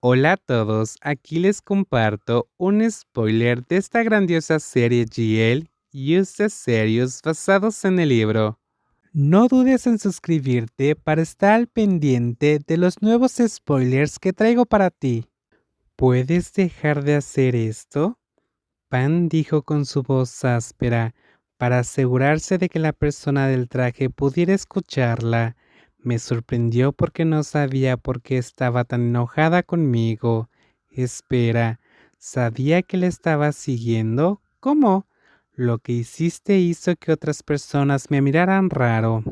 Hola a todos, aquí les comparto un spoiler de esta grandiosa serie GL Use Serious basados en el libro. No dudes en suscribirte para estar al pendiente de los nuevos spoilers que traigo para ti. ¿Puedes dejar de hacer esto? Pan dijo con su voz áspera para asegurarse de que la persona del traje pudiera escucharla. Me sorprendió porque no sabía por qué estaba tan enojada conmigo. Espera, ¿sabía que le estaba siguiendo? ¿Cómo? Lo que hiciste hizo que otras personas me miraran raro.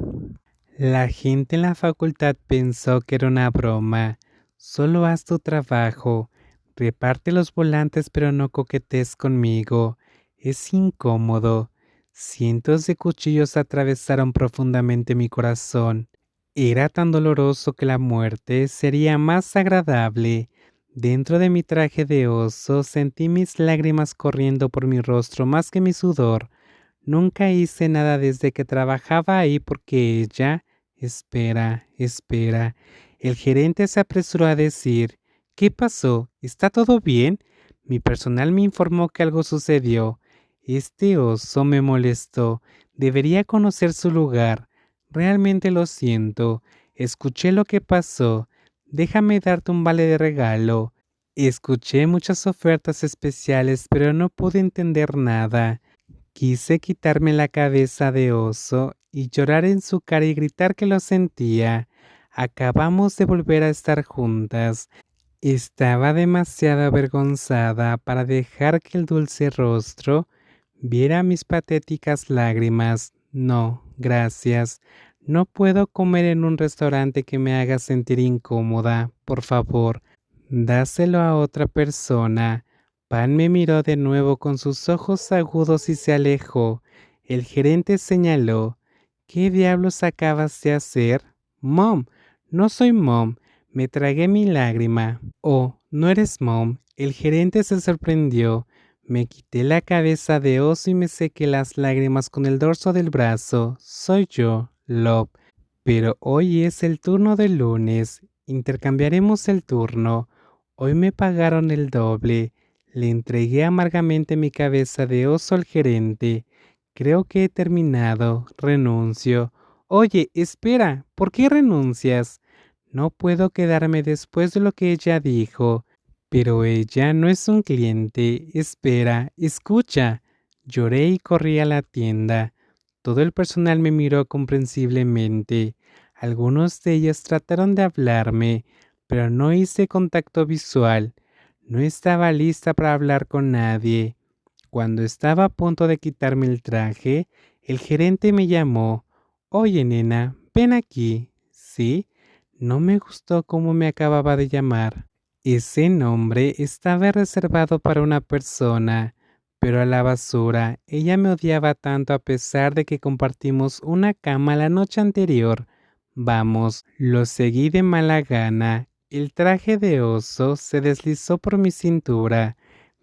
La gente en la facultad pensó que era una broma. Solo haz tu trabajo. Reparte los volantes pero no coquetes conmigo. Es incómodo. Cientos de cuchillos atravesaron profundamente mi corazón. Era tan doloroso que la muerte sería más agradable. Dentro de mi traje de oso sentí mis lágrimas corriendo por mi rostro más que mi sudor. Nunca hice nada desde que trabajaba ahí porque ella... Espera, espera. El gerente se apresuró a decir, ¿qué pasó? ¿Está todo bien? Mi personal me informó que algo sucedió. Este oso me molestó. Debería conocer su lugar. Realmente lo siento. Escuché lo que pasó. Déjame darte un vale de regalo. Escuché muchas ofertas especiales, pero no pude entender nada. Quise quitarme la cabeza de oso y llorar en su cara y gritar que lo sentía. Acabamos de volver a estar juntas. Estaba demasiado avergonzada para dejar que el dulce rostro viera mis patéticas lágrimas. No, gracias. No puedo comer en un restaurante que me haga sentir incómoda. Por favor, dáselo a otra persona. Pan me miró de nuevo con sus ojos agudos y se alejó. El gerente señaló. ¿Qué diablos acabas de hacer? Mom, no soy mom. Me tragué mi lágrima. Oh, no eres mom. El gerente se sorprendió. Me quité la cabeza de oso y me sequé las lágrimas con el dorso del brazo. Soy yo, Love. Pero hoy es el turno del lunes. Intercambiaremos el turno. Hoy me pagaron el doble. Le entregué amargamente mi cabeza de oso al gerente. Creo que he terminado. Renuncio. Oye, espera. ¿Por qué renuncias? No puedo quedarme después de lo que ella dijo. Pero ella no es un cliente. Espera, escucha. Lloré y corrí a la tienda. Todo el personal me miró comprensiblemente. Algunos de ellos trataron de hablarme, pero no hice contacto visual. No estaba lista para hablar con nadie. Cuando estaba a punto de quitarme el traje, el gerente me llamó. Oye, nena, ven aquí. ¿Sí? No me gustó cómo me acababa de llamar. Ese nombre estaba reservado para una persona, pero a la basura, ella me odiaba tanto a pesar de que compartimos una cama la noche anterior. Vamos, lo seguí de mala gana. El traje de oso se deslizó por mi cintura,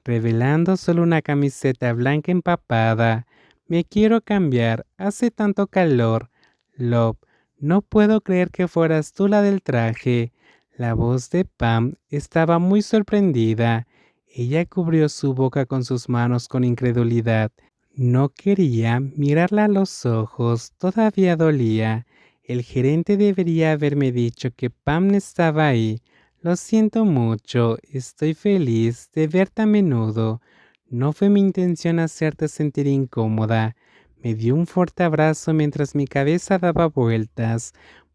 revelando solo una camiseta blanca empapada. Me quiero cambiar, hace tanto calor. Love, no puedo creer que fueras tú la del traje. La voz de Pam estaba muy sorprendida. Ella cubrió su boca con sus manos con incredulidad. No quería mirarla a los ojos, todavía dolía. El gerente debería haberme dicho que Pam estaba ahí. Lo siento mucho, estoy feliz de verte a menudo. No fue mi intención hacerte sentir incómoda. Me dio un fuerte abrazo mientras mi cabeza daba vueltas.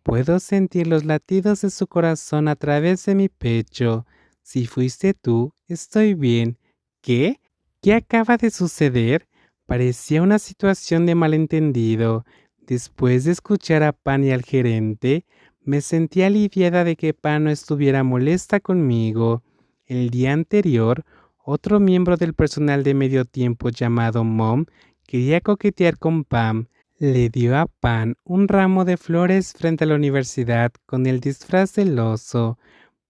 Puedo sentir los latidos de su corazón a través de mi pecho. Si fuiste tú, estoy bien. ¿Qué? ¿Qué acaba de suceder? Parecía una situación de malentendido. Después de escuchar a Pan y al gerente, me sentí aliviada de que Pan no estuviera molesta conmigo. El día anterior, otro miembro del personal de medio tiempo llamado Mom quería coquetear con Pam le dio a Pan un ramo de flores frente a la universidad con el disfraz del oso.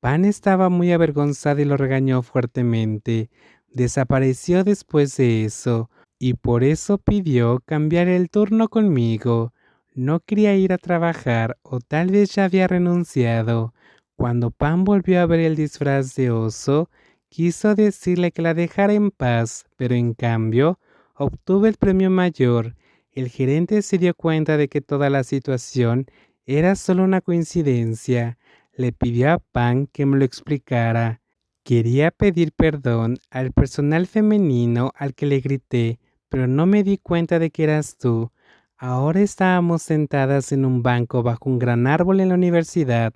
Pan estaba muy avergonzada y lo regañó fuertemente. Desapareció después de eso, y por eso pidió cambiar el turno conmigo. No quería ir a trabajar o tal vez ya había renunciado. Cuando Pam volvió a ver el disfraz de oso, quiso decirle que la dejara en paz, pero en cambio obtuve el premio mayor. El gerente se dio cuenta de que toda la situación era solo una coincidencia. Le pidió a Pam que me lo explicara. Quería pedir perdón al personal femenino al que le grité, pero no me di cuenta de que eras tú. Ahora estábamos sentadas en un banco bajo un gran árbol en la universidad.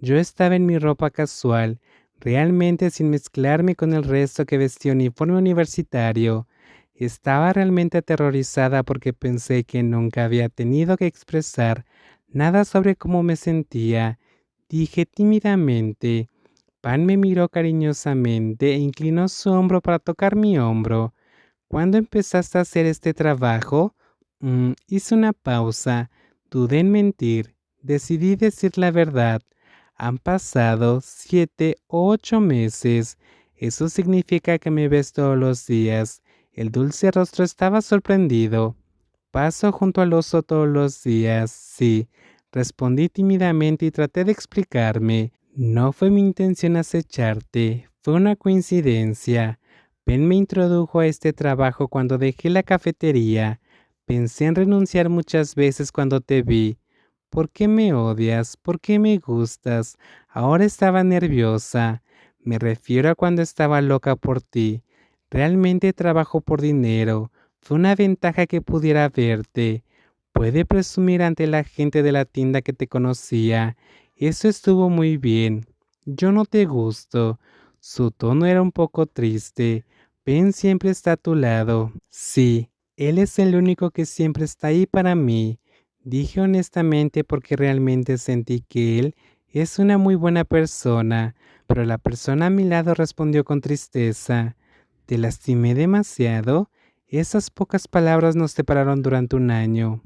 Yo estaba en mi ropa casual, realmente sin mezclarme con el resto que vestía uniforme universitario. Estaba realmente aterrorizada porque pensé que nunca había tenido que expresar nada sobre cómo me sentía. Dije tímidamente, Pan me miró cariñosamente e inclinó su hombro para tocar mi hombro. ¿Cuándo empezaste a hacer este trabajo? Mm, hice una pausa. Dudé en mentir. Decidí decir la verdad. Han pasado siete o ocho meses. Eso significa que me ves todos los días. El dulce rostro estaba sorprendido. Paso junto al oso todos los días, sí. Respondí tímidamente y traté de explicarme. No fue mi intención acecharte, fue una coincidencia. Ben me introdujo a este trabajo cuando dejé la cafetería. Pensé en renunciar muchas veces cuando te vi. ¿Por qué me odias? ¿Por qué me gustas? Ahora estaba nerviosa. Me refiero a cuando estaba loca por ti. Realmente trabajo por dinero. Fue una ventaja que pudiera verte. Puede presumir ante la gente de la tienda que te conocía eso estuvo muy bien. Yo no te gusto. Su tono era un poco triste. Ben siempre está a tu lado. Sí, él es el único que siempre está ahí para mí. Dije honestamente porque realmente sentí que él es una muy buena persona, pero la persona a mi lado respondió con tristeza. ¿Te lastimé demasiado? Esas pocas palabras nos separaron durante un año.